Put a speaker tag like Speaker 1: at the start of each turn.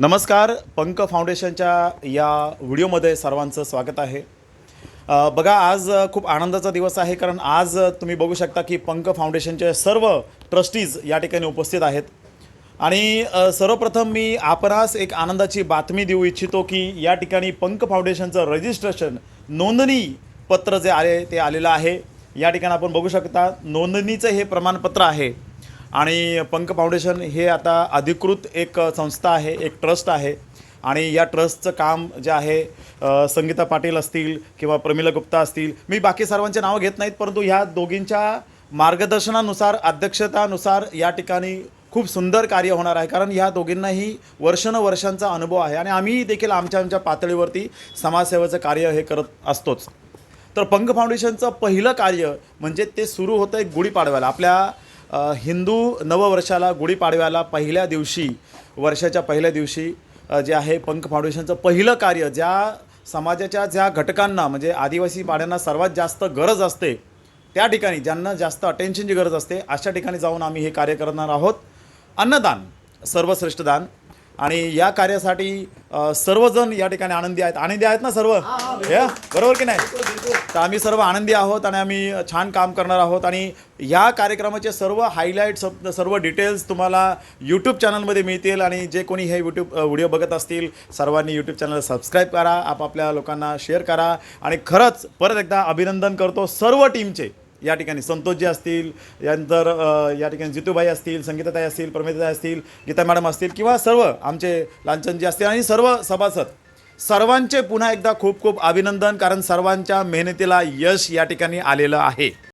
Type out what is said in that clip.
Speaker 1: नमस्कार पंक फाउंडेशनच्या या व्हिडिओमध्ये सर्वांचं स्वागत आहे. बघा आज खूप आनंदाचा दिवस आहे कारण आज तुम्ही बघू शकता की पंक फाउंडेशनचे सर्व ट्रस्टीज या ठिकाणी उपस्थित आहेत. आणि सर्वप्रथम मी आपणास एक आनंदाची बातमी देऊ इच्छितो की या ठिकाणी पंक फाउंडेशनचं रजिस्ट्रेशन नोंदणी पत्र जे आले ते आलेलं आहे. या ठिकाणी आपण बघू शकता नोंदणीचं हे प्रमाणपत्र आहे. आणि पंक फाउंडेशन हे आता अधिकृत एक संस्था आहे एक ट्रस्ट आहे. आणि या ट्रस्टचं काम जे आहे संगीता पाटील असतील किंवा प्रमिला गुप्ता असतील मी बाकी सर्वांचे नावं घेत नाहीत परंतु ह्या दोघींच्या मार्गदर्शनानुसार अध्यक्षतानुसार या ठिकाणी खूप सुंदर कार्य होणार आहे. कारण ह्या दोघींनाही वर्षानुवर्षांचा अनुभव आहे आणि आम्ही देखील आमच्या आमच्या पातळीवरती समाजसेवेचं कार्य हे करत असतोच. तर पंख फाउंडेशनचं पहिलं कार्य म्हणजे ते सुरू होतं एक गुढीपाडव्याला. आपल्या हिंदू नववर्षाला गुढीपाडव्याला पहिल्या दिवशी वर्षाच्या पहिल्या दिवशी जे आहे पंख फाउंडेशनचं पहिलं कार्य ज्या समाजाच्या ज्या घटकांना म्हणजे आदिवासी पाड्यांना सर्वात जास्त गरज असते त्या ठिकाणी ज्यांना जास्त अटेन्शनची गरज असते अशा ठिकाणी जाऊन आम्ही हे कार्य करणार आहोत. अन्नदान सर्वश्रेष्ठ दान. आणि या कार्यासाठी सर्वजण या ठिकाणी आनंदी आहेत. आनंदी आहेत ना सर्व? हे बरोबर की नाही? तर आम्ही सर्व आनंदी आहोत आणि आम्ही छान काम करणार आहोत. आणि या कार्यक्रमाचे सर्व हायलाईट सर्व डिटेल्स तुम्हाला यूट्यूब चॅनलमध्ये मिळतील. आणि जे कोणी हे यूट्यूब व्हिडिओ बघत असतील सर्वांनी यूट्यूब चॅनल सबस्क्राईब करा. आपापल्या लोकांना शेअर करा. आणि खरंच परत एकदा अभिनंदन करतो सर्व टीमचे या ठिकाणी संतोषजी असतील यानंतर या ठिकाणी जितूबाई असतील संगीताताई असतील प्रमेताताई असतील गीता मॅडम असतील किंवा सर्व आमचे लांचनजी असतील आणि सर्व सभासद सर्वांचे पुन्हा एकदा खूप खूप अभिनंदन कारण सर्वांच्या मेहनतीला यश या ठिकाणी आलेलं आहे.